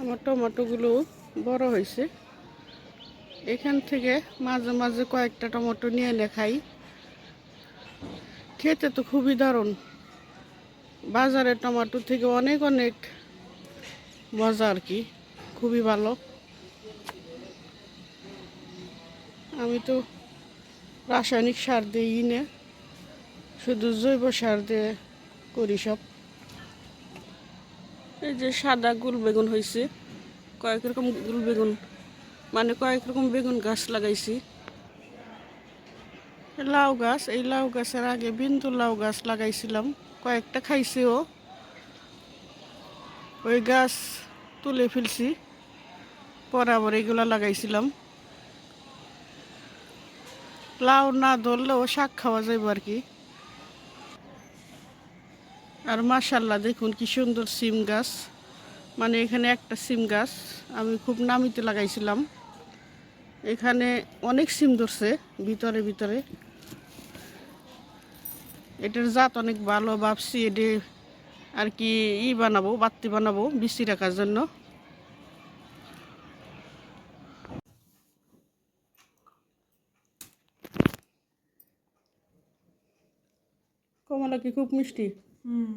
আমার টমেটোগুলো বড় হয়েছে। এখান থেকে মাঝে মাঝে কয়েকটা টমেটো নিয়ে এনে খাই। খেতে তো খুবই দারুণ। বাজারের টমেটো থেকে অনেক অনেক মজা আর কি, খুবই ভালো। আমি তো রাসায়নিক সার দিই না শুধু জৈব সার দিয়ে করি সব। এই যে সাদা গুল বেগুন হয়েছে কয়েক রকম গুল বেগুন মানে কয়েক রকম বেগুন গাছ লাগাইছি। লাউ গাছ, এই লাউ গাছের আগে বিন্দু লাউ গাছ লাগাইছিলাম, কয়েকটা খাইছেও ওই গাছ তুলে ফেলছি বরাবর এগুলা লাগাইছিলাম। লাউ না ধরলেও শাক খাওয়া যাবে আর কি। আর মাশাল্লাহ দেখুন কি সুন্দর সিম গাছ। মানে এখানে একটা সিম গাছ, আমি খুব নামিতে লাগাইছিলাম। এখানে অনেক সিম ধরছে, ভিতরে ভিতরে। এটার জাত অনেক ভালো, ভাবছি এটি আর কি ই বানাবো বাত্তি বানাবো বৃষ্টি রাখার জন্য। কমলা কি খুব মিষ্টি? হুম।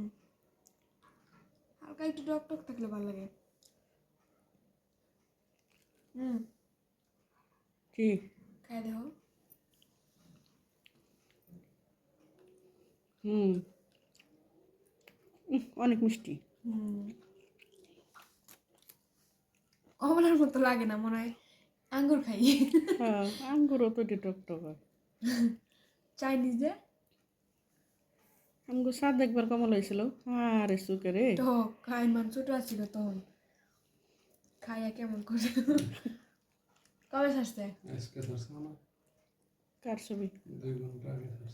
হালকা একটু টক টক থাকলে ভালো লাগে। হুম। কি? খাই দেখো হুম। অনেক মিষ্টি। হুম। কমলার মতো লাগে না মনে হয় আঙ্গুর খাই। হ্যাঁ আঙ্গুরও তো টক টক হয়। চাইনিজে আঙ্গুর স্বাদ একবার কমল হয়েছিল। আরে সুকে রে। তো খাই মান ছোট আছিল তখন খাইয়া কেমন করে? কবে আসছে আজকে ধরছে না কার ছবি? দুই ঘণ্টা আগে যে